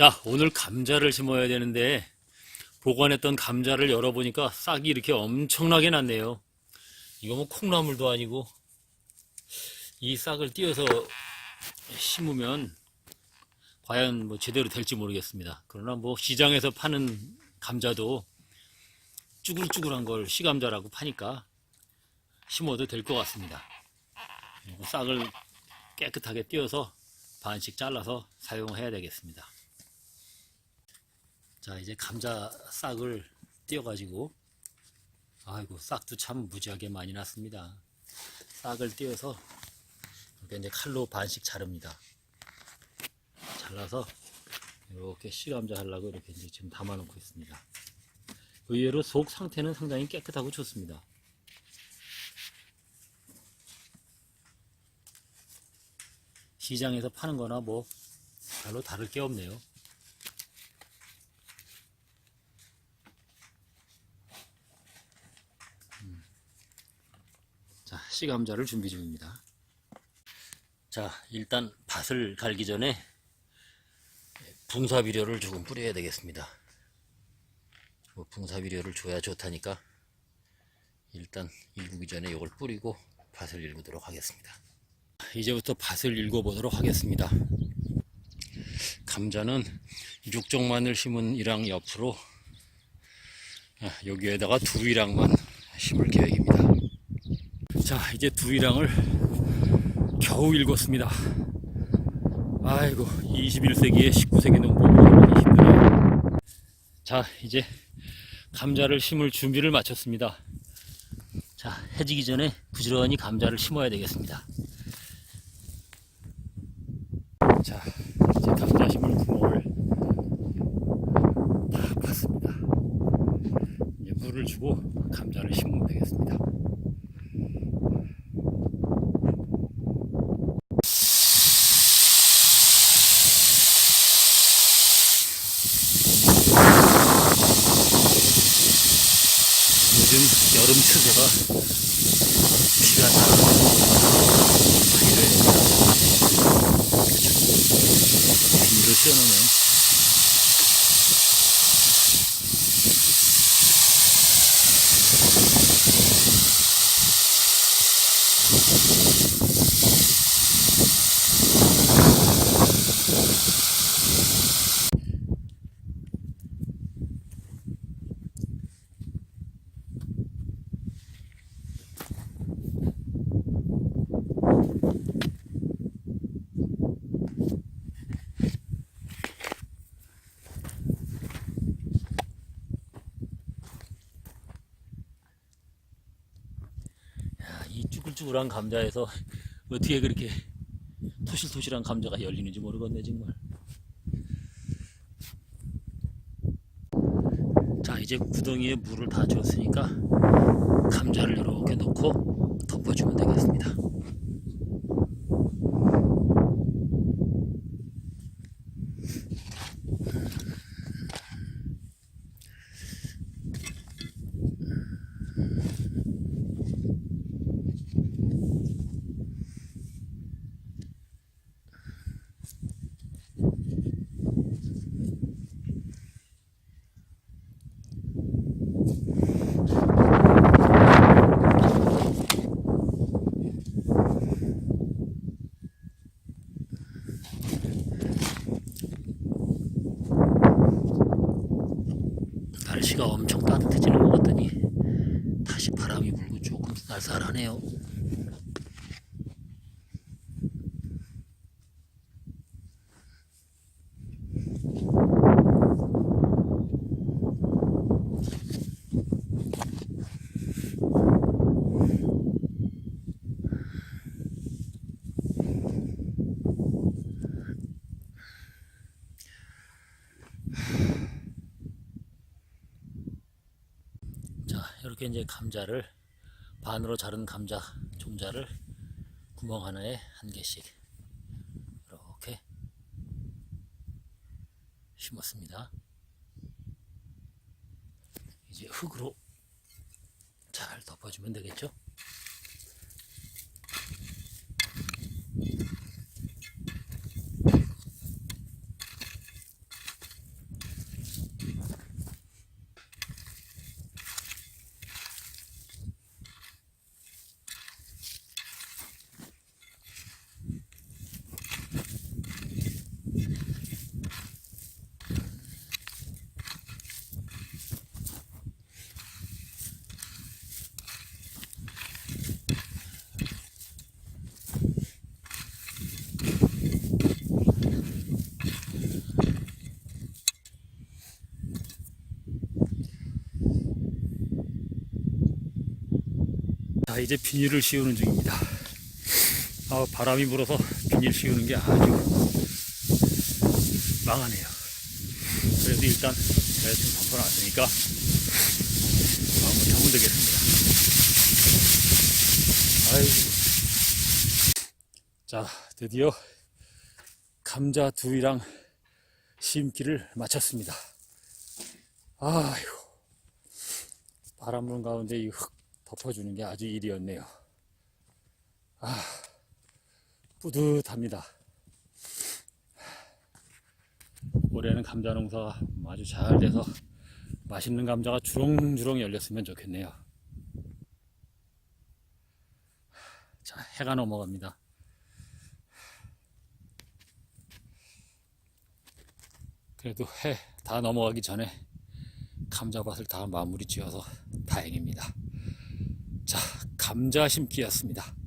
자, 오늘 감자를 심어야 되는데 보관했던 감자를 열어보니까 싹이 이렇게 엄청나게 났네요. 이거 뭐 콩나물도 아니고 이 싹을 띄어서 심으면 과연 뭐 제대로 될지 모르겠습니다. 그러나 뭐 시장에서 파는 감자도 쭈글쭈글한 걸 시감자라고 파니까 심어도 될 것 같습니다. 싹을 깨끗하게 띄어서 반씩 잘라서 사용해야 되겠습니다. 자, 이제 감자 싹을 띄어가지고, 아이고, 싹도 참 무지하게 많이 났습니다. 싹을 띄어서, 이렇게 이제 칼로 반씩 자릅니다. 잘라서, 이렇게 씨감자 하려고 이렇게 이제 지금 담아 놓고 있습니다. 의외로 속 상태는 상당히 깨끗하고 좋습니다. 시장에서 파는 거나 뭐, 별로 다를 게 없네요. 자, 씨감자를 준비 중입니다. 자, 일단 밭을 갈기 전에 붕사 비료를 조금 뿌려야 되겠습니다. 뭐 붕사 비료를 줘야 좋다니까 일단 일구기 전에 이걸 뿌리고 밭을 일구도록 하겠습니다. 이제부터 밭을 일궈보도록 하겠습니다. 감자는 육종만을 심은 이랑 옆으로 아, 여기에다가 두이랑만 심을 계획입니다. 자, 이제 두이랑을 겨우 읽었습니다. 아이고, 21세기에 19세기 농부는 힘드네요. 자, 이제 감자를 심을 준비를 마쳤습니다. 자, 해지기 전에 부지런히 감자를 심어야 되겠습니다. 자, 이제 감자 심을 구멍을 다 팠습니다. 이제 물을 주고 감자를 심으면 되겠습니다. 요즘 여름 추세가 비가 잘 비를 비닐을 씌워놓으면 야, 이 쭈글쭈글한 감자에서 어떻게 그렇게 토실토실한 감자가 열리는지 모르겠네 정말. 자 이제 구덩이에 물을 다 줬으니까 감자를 이렇게 넣고 덮어주면 되겠습니다. 날씨가 엄청 따뜻해지는 것 같더니 다시 바람이 불고 조금 쌀쌀하네요. 자, 이렇게 이제 감자를 반으로 자른 감자 종자를 구멍 하나에 한 개씩 이렇게 심었습니다. 이제 흙으로 잘 덮어주면 되겠죠? 이제 비닐을 씌우는 중입니다. 아, 바람이 불어서 비닐 씌우는 게 아주 망하네요. 그래도 일단 대충 덮어놨으니까 마무리하면 되겠습니다. 아이고. 자, 드디어 감자 두이랑 심기를 마쳤습니다. 아이고. 바람 부는 가운데 이 흙 덮어주는 게 아주 일이었네요. 아, 뿌듯합니다. 올해는 감자 농사가 아주 잘 돼서 맛있는 감자가 주렁주렁 열렸으면 좋겠네요. 자, 해가 넘어갑니다. 그래도 해 다 넘어가기 전에 감자밭을 다 마무리 지어서 다행입니다. 자, 감자 심기였습니다.